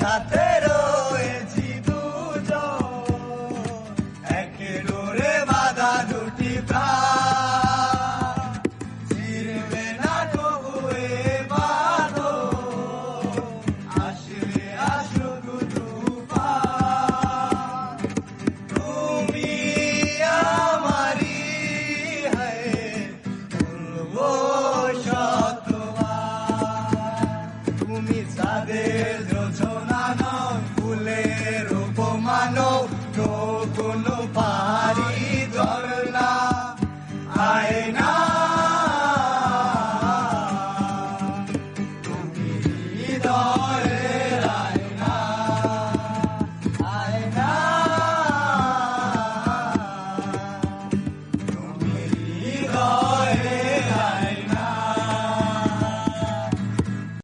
সাথে রয়েছি দুজন। বাধা দুটি ফিরবে না তবুয়ে বাঁধো আসবে আসুক তুমি আমারি হয় তুমি তাদের কোনো পারি ধরলা আয় না তুমি দর